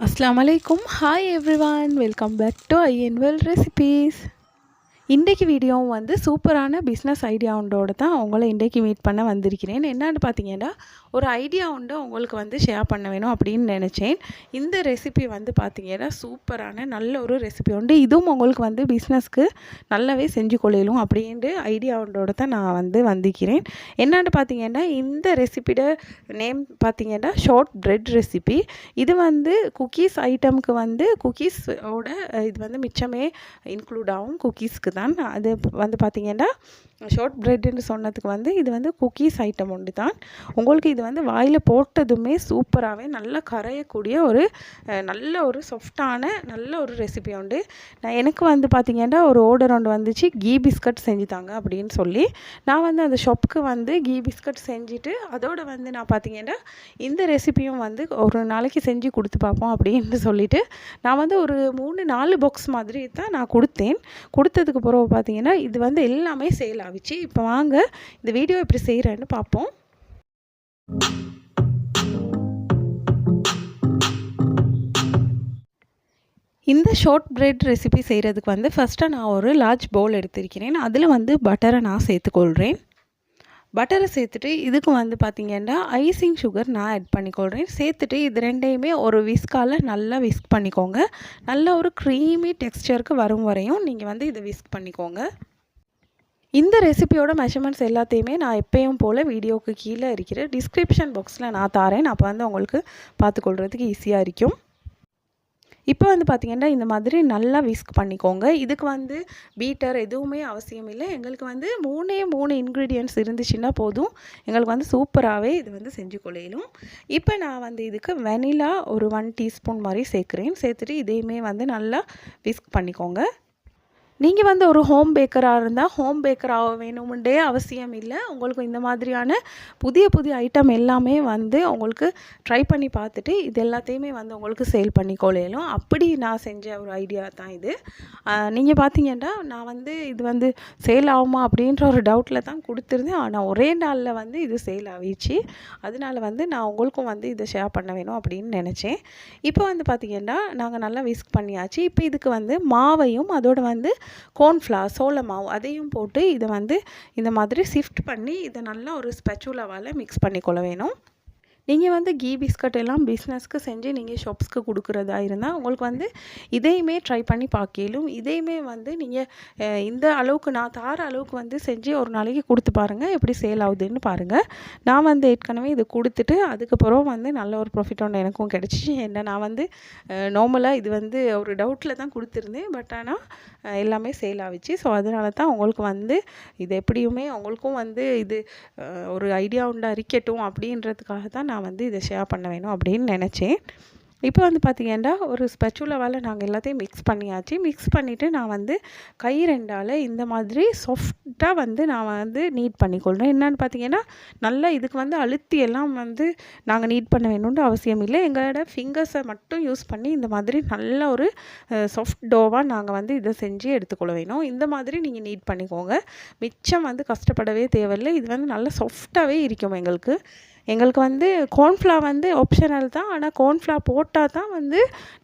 அஸ்லாம் வலைக்கும் hi everyone welcome back to ஐஎன்வெல் recipes இன்றைக்கு வீடியோவும் வந்து சூப்பரான பிஸ்னஸ் ஐடியா உண்டோட தான் உங்களை இன்றைக்கு மீட் பண்ண வந்திருக்கிறேன். என்னென்னு பார்த்தீங்கன்னா ஒரு ஐடியா உண்டு உங்களுக்கு வந்து ஷேர் பண்ண வேணும் அப்படின்னு நினச்சேன். இந்த ரெசிபி வந்து பார்த்தீங்கன்னா சூப்பரான நல்ல ஒரு ரெசிபி உண்டு. இதுவும் உங்களுக்கு வந்து பிஸ்னஸ்க்கு நல்லாவே செஞ்சு கொள்ளையிலும் அப்படின்ட்டு ஐடியா உண்டோட தான் நான் வந்து வந்திருக்கிறேன். என்னென்னு பார்த்தீங்கன்னா இந்த ரெசிபியோட நேம் பார்த்தீங்கன்னா ஷார்ட் ப்ரெட் ரெசிபி இது வந்து குக்கீஸ் ஐட்டம்க்கு வந்து குக்கீஸோட இது வந்து மிச்சமே இன்க்ளூட் ஆகும். குக்கீஸ்க்கு தான். அது வந்து பார்த்திங்கன்னா ஷார்ட் ப்ரெட்டுன்னு சொன்னதுக்கு வந்து இது வந்து குக்கீஸ் ஐட்டம் ஒன்று தான். உங்களுக்கு இது வந்து வாயில் போட்டதுமே சூப்பராகவே நல்லா கரையக்கூடிய ஒரு நல்ல ஒரு சாஃப்டான நல்ல ஒரு ரெசிபி உண்டு. நான் எனக்கு வந்து பார்த்திங்கன்னா ஒரு ஆர்டர் ஒன்று வந்துச்சு கீ பிஸ்கட் செஞ்சு தாங்க அப்படின்னு சொல்லி. நான் வந்து அந்த ஷாப்புக்கு வந்து கீ பிஸ்கட் செஞ்சுட்டு அதோடு வந்து நான் பார்த்திங்கன்னா இந்த ரெசிபியும் வந்து ஒரு நாளைக்கு செஞ்சு கொடுத்து பார்ப்போம் அப்படின்னு சொல்லிவிட்டு நான் வந்து ஒரு மூணு நாலு பாக்ஸ் மாதிரி தான் நான் கொடுத்தேன். கொடுத்ததுக்கு போகிறோம் பார்த்தீங்கன்னா இது வந்து எல்லாமே சேல் ஆகிச்சு இப்போ வாங்க இந்த வீடியோ எப்படி செய்கிறேன்னு பார்ப்போம். இந்த ஷார்ட் பிரெட் ரெசிபி செய்கிறதுக்கு வந்து ஃபஸ்ட்டாக நான் ஒரு லார்ஜ் பவுல் எடுத்திருக்கிறேன். அதில் வந்து பட்டரை நான் சேர்த்துக்கொள்கிறேன் பட்டரை சேர்த்துட்டு இதுக்கு வந்து பார்த்திங்கன்னா ஐசிங் சுகர் நான் ஆட் பண்ணிக்கொள்கிறேன் சேர்த்துட்டு இது ரெண்டையுமே ஒரு விஸ்கால் நல்லா விஸ்க் பண்ணிக்கோங்க. நல்ல ஒரு க்ரீமி டெக்ஸ்டருக்கு வரும் வரையும் நீங்கள் வந்து இதை விஸ்க் பண்ணிக்கோங்க. இந்த ரெசிபியோட மெஷர்மெண்ட்ஸ் எல்லாத்தையுமே நான் எப்பயும் போல் வீடியோவுக்கு கீழே இருக்கிற டிஸ்கிரிப்ஷன் பாக்ஸில் நான் தாரேன். அப்போ வந்து உங்களுக்கு பார்த்துக்கொள்கிறதுக்கு ஈஸியாக இருக்கும். இப்போ வந்து பார்த்திங்கன்னா இந்த மாதிரி நல்லா விஸ்க் பண்ணிக்கோங்க. இதுக்கு வந்து பீட்டர் எதுவுமே அவசியம் இல்லை. எங்களுக்கு வந்து மூணே மூணு இன்க்ரீடியன்ட்ஸ் இருந்துச்சுன்னா போதும். எங்களுக்கு வந்து சூப்பராகவே இது வந்து செஞ்சு கொள்ளையிலும் இப்போ நான் வந்து இதுக்கு வெனிலா ஒரு ஒன் டீஸ்பூன் மாதிரி சேர்க்குறேன். சேர்த்துட்டு இதையுமே வந்து நல்லா விஸ்க் பண்ணிக்கோங்க. நீங்கள் வந்து ஒரு ஹோம் பேக்கராக இருந்தால் ஹோம் பேக்கராக வேணுமுண்டே அவசியம் இல்லை. உங்களுக்கு இந்த மாதிரியான புதிய புதிய ஐட்டம் எல்லாமே வந்து உங்களுக்கு ட்ரை பண்ணி பார்த்துட்டு இது எல்லாத்தையுமே வந்து உங்களுக்கு சேல் பண்ணி கொள்ளையிலும் அப்படி நான் செஞ்ச ஒரு ஐடியா தான் இது. நீங்கள் பார்த்தீங்கன்னா நான் வந்து இது வந்து சேல் ஆகுமா அப்படின்ற ஒரு டவுட்டில் தான் கொடுத்துருந்தேன். ஆனால் ஒரே நாளில் வந்து இது சேல் ஆகிடுச்சு அதனால வந்து நான் உங்களுக்கும் வந்து இதை ஷேர் பண்ண வேணும் அப்படின்னு நினச்சேன். இப்போ வந்து பார்த்திங்கன்னா நாங்கள் நல்லா விஸ்க் பண்ணியாச்சு. இப்போ இதுக்கு வந்து மாவையும் அதோட வந்து கோன்ஃப்ளார் சோளமாவு அதையும் போட்டு இதை வந்து இந்த மாதிரி ஷிஃப்ட் பண்ணி இதை நல்லா ஒரு ஸ்பெச்சுலாவால் மிக்ஸ் பண்ணிக்கொள்ள வேணும். நீங்கள் வந்து கீ பிஸ்கட் எல்லாம் பிஸ்னஸ்க்கு செஞ்சு நீங்கள் ஷாப்ஸ்க்கு கொடுக்குறதா இருந்தால் உங்களுக்கு வந்து இதையுமே ட்ரை பண்ணி பார்க்கலும் இதையுமே வந்து நீங்கள் இந்த அளவுக்கு நான் தார அளவுக்கு வந்து செஞ்சு ஒரு நாளைக்கு கொடுத்து பாருங்கள் எப்படி சேல் ஆகுதுன்னு பாருங்கள் நான் வந்து ஏற்கனவே இது கொடுத்துட்டு அதுக்கப்புறம் வந்து நல்ல ஒரு ப்ராஃபிட் ஒன்று எனக்கும் கிடச்சிச்சு என்ன நான் வந்து நார்மலாக இது வந்து ஒரு டவுட்டில் தான் கொடுத்துருந்தேன். பட் ஆனால் எல்லாமே சேல் ஆகிச்சு. ஸோ அதனால தான் உங்களுக்கு வந்து இது எப்படியுமே உங்களுக்கும் வந்து இது ஒரு ஐடியா உண்டு அறிக்கட்டும் அப்படின்றதுக்காக தான் நான் வந்து இதை ஷேர் பண்ண வேணும் அப்படின்னு நினச்சேன். இப்போ வந்து பார்த்திங்கன்னா ஒரு ஸ்பெச்சுலவால் நாங்கள் எல்லாத்தையும் மிக்ஸ் பண்ணியாச்சு. மிக்ஸ் பண்ணிவிட்டு நான் வந்து கை ரெண்டால் இந்த மாதிரி சாஃப்டாக வந்து நான் வந்து நீட் பண்ணிக்கொள்கிறேன் என்னென்னு பார்த்தீங்கன்னா நல்லா இதுக்கு வந்து அழுத்தி எல்லாம் வந்து நாங்கள் நீட் பண்ண வேணும்னு அவசியம் இல்லை. எங்களோட ஃபிங்கர்ஸை மட்டும் யூஸ் பண்ணி இந்த மாதிரி நல்ல ஒரு சாஃப்ட் டோவாக நாங்கள் வந்து இதை செஞ்சு எடுத்துக்கொள்ள வேணும். இந்த மாதிரி நீங்கள் நீட் பண்ணிக்கோங்க. மிச்சம் வந்து கஷ்டப்படவே தேவையில்லை. இது வந்து நல்லா சாஃப்டாகவே இருக்கும் எங்களுக்கு. எங்களுக்கு வந்து கோன்ஃப்ளா வந்து ஆப்ஷனல் தான். ஆனால் கோர்ன்ஃப்ளா போட்டால் தான் வந்து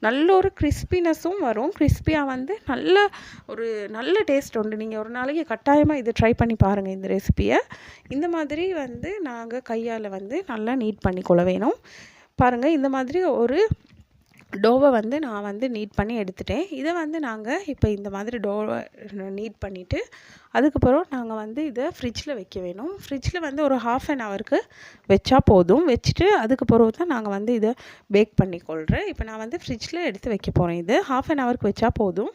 நல்ல ஒரு கிறிஸ்பினஸும் வரும். கிறிஸ்பியாக வந்து நல்ல ஒரு நல்ல டேஸ்ட் உண்டு. நீங்கள் ஒரு நாளைக்கு கட்டாயமாக இதை ட்ரை பண்ணி பாருங்கள் இந்த ரெசிப்பியை இந்த மாதிரி வந்து நாங்கள் கையால் வந்து நல்லா நீட் பண்ணிக்கொள்ள வேணும். பாருங்கள் இந்த மாதிரி ஒரு டோவை வந்து நான் வந்து நீட் பண்ணி எடுத்துட்டேன். இதை வந்து நாங்கள் இப்போ இந்த மாதிரி டோவை நீட் பண்ணிவிட்டு அதுக்கப்புறம் நாங்கள் வந்து இதை ஃப்ரிட்ஜில் வைக்க வேணும். ஃப்ரிட்ஜில் வந்து ஒரு ஹாஃப் அன் ஹவருக்கு வச்சா போதும். வச்சுட்டு அதுக்கப்புறம் தான் நாங்கள் வந்து இதை பேக் பண்ணிக்கொள்கிறேன் இப்போ நான் வந்து ஃப்ரிட்ஜில் எடுத்து வைக்க போகிறேன் இது ஹாஃப் அன் ஹவருக்கு வச்சா போதும்.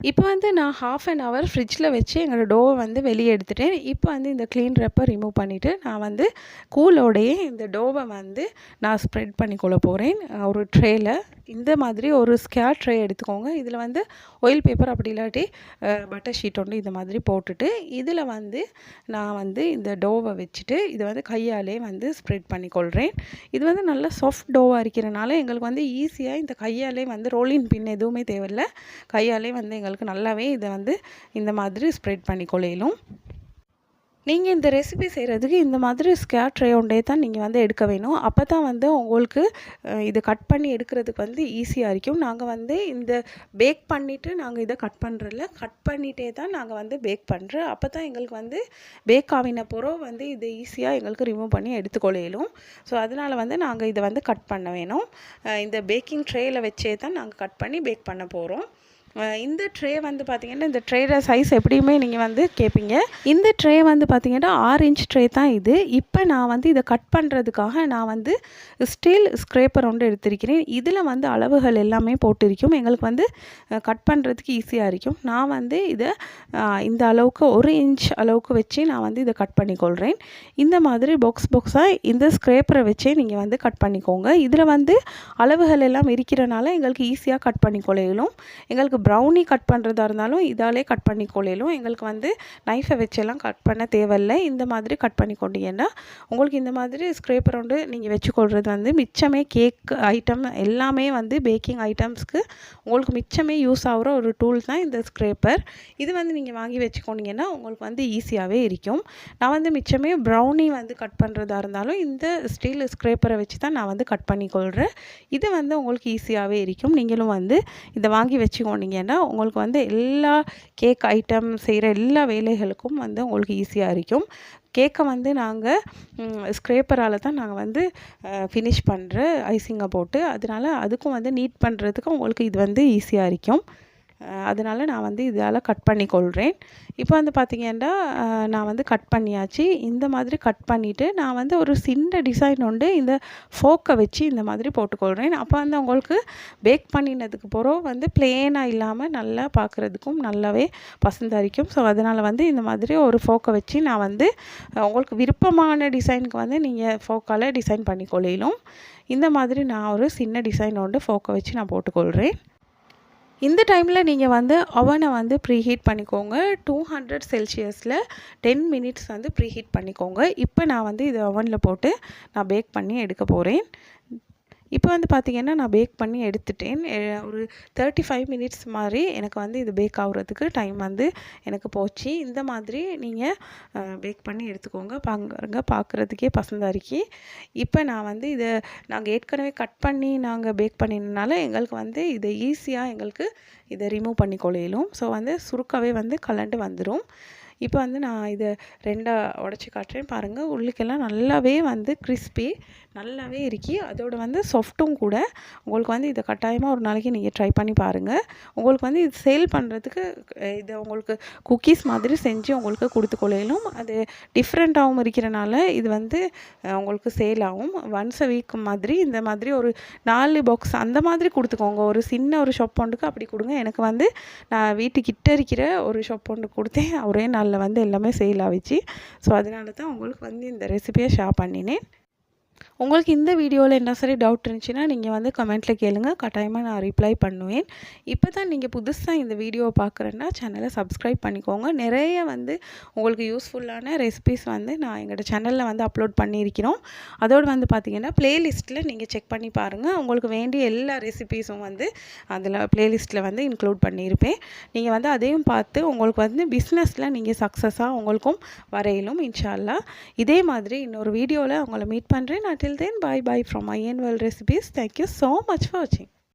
இப்போ வந்து நான் ஹாஃப் அன் ஹவர் ஃப்ரிட்ஜில் வச்சு எங்களோட டோவை வந்து வெளியே எடுத்துட்டேன். இப்போ வந்து இந்த க்ளீன் ரப்பை ரிமூவ் பண்ணிவிட்டு நான் வந்து கூலோடையே இந்த டோவை வந்து நான் ஸ்ப்ரெட் பண்ணிக்கொள்ள போகிறேன் ஒரு ட்ரேயில் இந்த மாதிரி ஒரு ஸ்கேர் ட்ரே எடுத்துக்கோங்க. இதில் வந்து ஒயில் பேப்பர் அப்படி இல்லாட்டி பட்டர் ஷீட் ஒன்று இந்த மாதிரி போட்டுட்டு இதில் வந்து நான் வந்து இந்த டோவை வச்சுட்டு இதை வந்து கையாலே வந்து ஸ்ப்ரெட் பண்ணிக்கொள்கிறேன் இது வந்து நல்ல சாஃப்ட் டோவாக இருக்கிறனால எங்களுக்கு வந்து ஈஸியாக இந்த கையாலே வந்து ரோலின் பின் எதுவுமே தேவையில்லை. கையாலே வந்து எங்களுக்கு நல்லாவே இதை வந்து இந்த மாதிரி ஸ்ப்ரெட் பண்ணிக்கொள்ளையிலும் நீங்கள் இந்த ரெசிபி செய்கிறதுக்கு இந்த மாதிரி ஸ்கேர் ட்ரே தான் நீங்கள் வந்து எடுக்க வேணும். அப்போ தான் வந்து உங்களுக்கு இதை கட் பண்ணி எடுக்கிறதுக்கு வந்து ஈஸியாக இருக்கும். நாங்கள் வந்து இந்த பேக் பண்ணிவிட்டு நாங்கள் இதை கட் பண்ணுறதில்ல கட் பண்ணிகிட்டே தான் நாங்கள் வந்து பேக் பண்ணுறோம் அப்போ தான் எங்களுக்கு வந்து பேக் ஆவின பிறகு வந்து இதை ஈஸியாக எங்களுக்கு ரிமூவ் பண்ணி எடுத்துக்கொள்ளையிலும் ஸோ அதனால் வந்து நாங்கள் இதை வந்து கட் பண்ண வேணும். இந்த பேக்கிங் ட்ரேயில் வச்சே தான் நாங்கள் கட் பண்ணி பேக் பண்ண போகிறோம் இந்த ட்ரே வந்து பார்த்திங்கன்னா இந்த ட்ரேட சைஸ் எப்படியுமே நீங்கள் வந்து கேட்பீங்க இந்த ட்ரே வந்து பார்த்திங்கன்னா ஆறு இன்ச் ட்ரே தான் இது. இப்போ நான் வந்து இதை கட் பண்ணுறதுக்காக நான் வந்து ஸ்டீல் ஸ்க்ரேப்பர் ஒன்று எடுத்திருக்கிறேன். இதில் வந்து அளவுகள் எல்லாமே போட்டிருக்கும். எங்களுக்கு வந்து கட் பண்ணுறதுக்கு ஈஸியாக இருக்கும். நான் வந்து இதை இந்த அளவுக்கு ஒரு இன்ச் அளவுக்கு வச்சு நான் வந்து இதை கட் பண்ணிக்கொள்கிறேன் இந்த மாதிரி பாக்ஸ் பாக்ஸாக இந்த ஸ்க்ரேப்பரை வச்சே நீங்கள் வந்து கட் பண்ணிக்கோங்க. இதில் வந்து அளவுகள் எல்லாம் இருக்கிறனால எங்களுக்கு ஈஸியாக கட் பண்ணிக்கொள்ளையிலும் எங்களுக்கு ப்ரௌனி கட் பண்ணுறதா இருந்தாலும் இதாலே கட் பண்ணிக்கொள்ளையிலும் எங்களுக்கு வந்து நைஃபை வச்செல்லாம் கட் பண்ண தேவையில்லை. இந்த மாதிரி கட் பண்ணிக்கொண்டீங்கன்னா உங்களுக்கு இந்த மாதிரி ஸ்க்ரேப்பர் ஒன்று நீங்கள் வச்சுக்கொள்கிறது வந்து மிச்சமே கேக் ஐட்டம் எல்லாமே வந்து பேக்கிங் ஐட்டம்ஸ்க்கு உங்களுக்கு மிச்சமே யூஸ் ஆகிற ஒரு டூல் தான் இந்த ஸ்க்ரேப்பர் இது வந்து நீங்கள் வாங்கி வச்சுக்கோனீங்கன்னா உங்களுக்கு வந்து ஈஸியாகவே இருக்கும். நான் வந்து மிச்சமே ப்ரௌனி வந்து கட் பண்ணுறதா இருந்தாலும் இந்த ஸ்டீல் ஸ்க்ரேப்பரை வச்சு தான் நான் வந்து கட் பண்ணிக்கொள்கிறேன் இது வந்து உங்களுக்கு ஈஸியாகவே இருக்கும். நீங்களும் வந்து இதை வாங்கி வச்சுக்கோனீங்கன்னா உங்களுக்கு வந்து எல்லா கேக் ஐட்டம் செய்கிற எல்லா வேலைகளுக்கும் வந்து உங்களுக்கு ஈஸியாக இருக்கும். கேக்கை வந்து நாங்கள் ஸ்க்ரேப்பரால் தான் நாங்கள் வந்து ஃபினிஷ் பண்ணுற ஐசிங்கை போட்டு அதனால அதுக்கும் வந்து நீட் பண்ணுறதுக்கு உங்களுக்கு இது வந்து ஈஸியாக இருக்கும். அதனால நான் வந்து இதால் கட் பண்ணி கொள்கிறேன் இப்போ வந்து பார்த்திங்கன்னா நான் வந்து கட் பண்ணியாச்சு. இந்த மாதிரி கட் பண்ணிவிட்டு நான் வந்து ஒரு சின்ன டிசைன் உண்டு இந்த ஃபோக்கை வச்சு இந்த மாதிரி போட்டுக்கொள்கிறேன் அப்போ வந்து உங்களுக்கு பேக் பண்ணினதுக்கு பிறகு வந்து பிளேனாக இல்லாமல் நல்லா பார்க்குறதுக்கும் நல்லாவே பசந்தரிக்கும் ஸோ அதனால் வந்து இந்த மாதிரி ஒரு ஃபோக்கை வச்சு நான் வந்து உங்களுக்கு விருப்பமான டிசைனுக்கு வந்து நீங்கள் ஃபோக்கால் டிசைன் பண்ணிக்கொள்ளையிலும் இந்த மாதிரி நான் ஒரு சின்ன டிசைன் உண்டு ஃபோக்கை வச்சு நான் போட்டுக்கொள்கிறேன் இந்த டைமில் நீங்கள் வந்து அவனை வந்து ப்ரீஹீட் பண்ணிக்கோங்க. டூ ஹண்ட்ரட் செல்சியஸில் டென் மினிட்ஸ் வந்து ப்ரீஹீட் பண்ணிக்கோங்க. இப்போ நான் வந்து இது அவனில் போட்டு நான் பேக் பண்ணி எடுக்க போகிறேன் இப்போ வந்து பார்த்திங்கன்னா நான் பேக் பண்ணி எடுத்துட்டேன். ஒரு தேர்ட்டி ஃபைவ் மினிட்ஸ் மாதிரி எனக்கு வந்து இது பேக் ஆகுறதுக்கு டைம் வந்து எனக்கு போச்சு. இந்த மாதிரி நீங்கள் பேக் பண்ணி எடுத்துக்கோங்க. பாங்க பார்க்குறதுக்கே பசந்தாக இருக்கி. இப்போ நான் வந்து இதை நாங்கள் ஏற்கனவே கட் பண்ணி நாங்கள் பேக் பண்ணினால எங்களுக்கு வந்து இதை ஈஸியாக எங்களுக்கு இதை ரிமூவ் பண்ணி கொள்ளையிலும் ஸோ வந்து சுருக்கவே வந்து கலண்டு வந்துடும் இப்போ வந்து நான் இதை ரெண்டாக உடச்சி காட்டுறேன். பாருங்கள் உள்ளுக்கெல்லாம் நல்லாவே வந்து கிறிஸ்பி நல்லாவே இருக்கி அதோட வந்து சாஃப்ட்டும் கூட. உங்களுக்கு வந்து இதை கட்டாயமாக ஒரு நாளைக்கு நீங்கள் ட்ரை பண்ணி பாருங்கள் உங்களுக்கு வந்து இது சேல் பண்ணுறதுக்கு இதை உங்களுக்கு குக்கீஸ் மாதிரி செஞ்சு உங்களுக்கு கொடுத்து கொள்ளையிலும் அது டிஃப்ரெண்ட்டாகவும் இருக்கிறனால இது வந்து உங்களுக்கு சேல் ஆகும். ஒன்ஸ் அ வீக் மாதிரி இந்த மாதிரி ஒரு நாலு பாக்ஸ் அந்த மாதிரி கொடுத்துக்கோங்க. ஒரு சின்ன ஒரு ஷாப் ஒன்றுக்கு அப்படி கொடுங்க. எனக்கு வந்து நான் வீட்டுக்கிட்ட இருக்கிற ஒரு ஷாப் ஒன்று கொடுத்தேன். ஒரே சேனலில் வந்து எல்லாமே சேல் ஆகிச்சு ஸோ அதனால தான் உங்களுக்கு வந்து இந்த ரெசிபியை ஷேர் பண்ணினேன். உங்களுக்கு இந்த வீடியோவில் என்ன சரி டவுட் இருந்துச்சுன்னா நீங்கள் வந்து கமெண்ட்டில் கேளுங்கள் கட்டாயமாக நான் ரிப்ளை பண்ணுவேன். இப்போ தான் நீங்கள் புதுசாக இந்த வீடியோவை பார்க்குறேன்னா சேனலை சப்ஸ்கிரைப் பண்ணிக்கோங்க. நிறைய வந்து உங்களுக்கு யூஸ்ஃபுல்லான ரெசிபிஸ் வந்து நான் எங்களோட சேனலில் வந்து அப்லோட் பண்ணியிருக்கிறோம். அதோடு வந்து பார்த்தீங்கன்னா ப்ளேலிஸ்ட்டில் நீங்கள் செக் பண்ணி பாருங்கள் உங்களுக்கு வேண்டிய எல்லா ரெசிபீஸும் வந்து அதில் ப்ளேலிஸ்ட்டில் வந்து இன்க்ளூட் பண்ணியிருப்பேன். நீங்கள் வந்து அதையும் பார்த்து உங்களுக்கு வந்து பிஸ்னஸில் நீங்கள் சக்ஸஸாக உங்களுக்கும் வரையிலும் இன்ஷால்லா. இதே மாதிரி இன்னொரு வீடியோவில் உங்களை மீட் பண்ணுறேன் until then bye bye from my annual recipes. Thank you so much for watching